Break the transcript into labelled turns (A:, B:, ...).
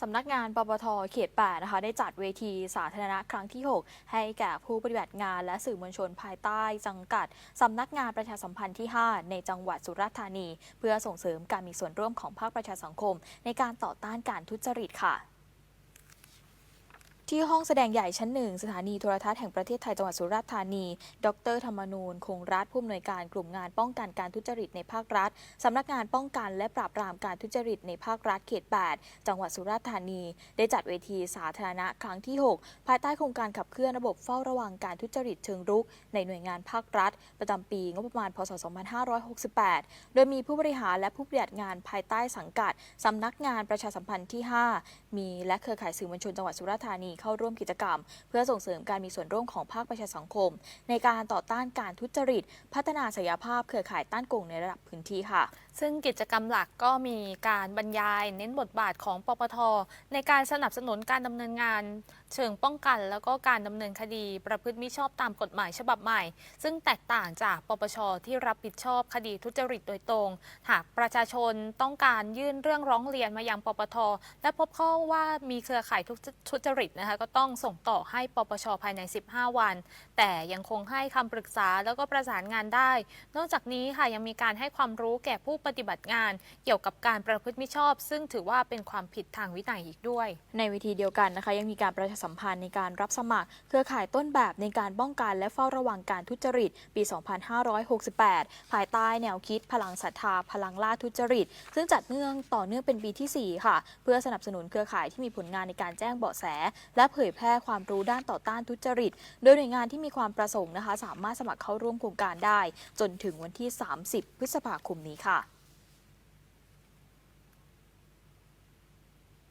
A: สำนักงานปปทเขต8นะคะได้จัดเวทีสาธารณะครั้งที่ 6 ให้แก่ผู้ปฏิบัติงานและสื่อมวลชนภายใต้จังกัด สำนักงานประชาสัมพันธ์ที่ 5 ในจังหวัดสุราษฎร์ธานี เพื่อส่งเสริมการมีส่วนร่วมของภาคประชาสังคม ในการต่อต้านการทุจริตค่ะ ที่ห้องแสดงใหญ่ชั้นหนึ่งสถานีโทรทัศน์แห่งประเทศไทยจังหวัดสุราษฎร์ธานี ดรธรรมนูญคงรัฐผู้อำนวยการกลุ่มงานป้องกันการทุจริตในภาครัฐสำนักงานป้องกันและปราบปรามการทุจริตในภาครัฐเขต 8 จังหวัดสุราษฎร์ธานี ได้จัดเวทีสาธารณะครั้งที่ 6 ภายใต้โครงการขับเคลื่อนระบบเฝ้าระวังการทุจริตเชิงรุก ในหน่วยงานภาครัฐ ประจำปีงบประมาณพศ 2568 โดยมีผู้บริหารและผู้ปฏิบัติงานภายใต้สังกัดสำนักงานประชาสัมพันธ์ที่ 5 มีและเครือข่ายสื่อมวลชนจังหวัดสุราษฎร์ธานีเข้าร่วมกิจกรรม เพื่อส่งเสริมการมีส่วนร่วมของภาคประชาสังคม ในการต่อต้านการทุจริต พัฒนาศักยภาพเครือข่ายต้านโกงในระดับพื้นที่ค่ะ
B: ซึ่งกิจกรรมหลักก็มีการบรรยาย เน้นบทบาทของปปท ในการสนับสนุนการดำเนินงาน เชิงป้องกัน แล้วก็การดำเนินคดีประพฤติมิชอบตามกฎหมายฉบับใหม่ ซึ่งแตกต่างจากปปชที่รับผิดชอบคดีทุจริตโดยตรง หากประชาชนต้องการยื่นเรื่องร้องเรียนมายังปปท และพบข้อว่ามีเครือข่ายทุจริตนะคะก็ต้องส่งต่อให้ปปชภายใน 15 วัน แต่ยังคงให้คำปรึกษาแล้วก็ประสานงานได้ นอกจากนี้ค่ะยังมีการให้ความรู้แก่ผู้ปฏิบัติงาน เกี่ยวกับการประพฤติมิชอบ ซึ่งถือว่าเป็นความผิดทางวินัยอีกด้วย
A: ในเวทีเดียวกันนะคะ ยังมีการประชาสัมพันธ์ในการรับสมัคร เครือข่ายต้นแบบในการป้องกันและเฝ้าระวังการทุจริต ปี 2568 ภายใต้แนวคิดพลังศรัทธา พลังล่าทุจริต ซึ่งจัดเนื่องต่อเนื่องเป็นปีที่ 4 ค่ะ เพื่อสนับสนุนเครือข่ายที่มีผลงานในการแจ้งเบาะแสและเผยแพร่ความรู้ด้านต่อต้านทุจริต โดยหน่วยงานที่มีความประสงค์นะคะ สามารถสมัครเข้าร่วมโครงการได้ จนถึงวันที่ 30 พฤษภาคมนี้ค่ะ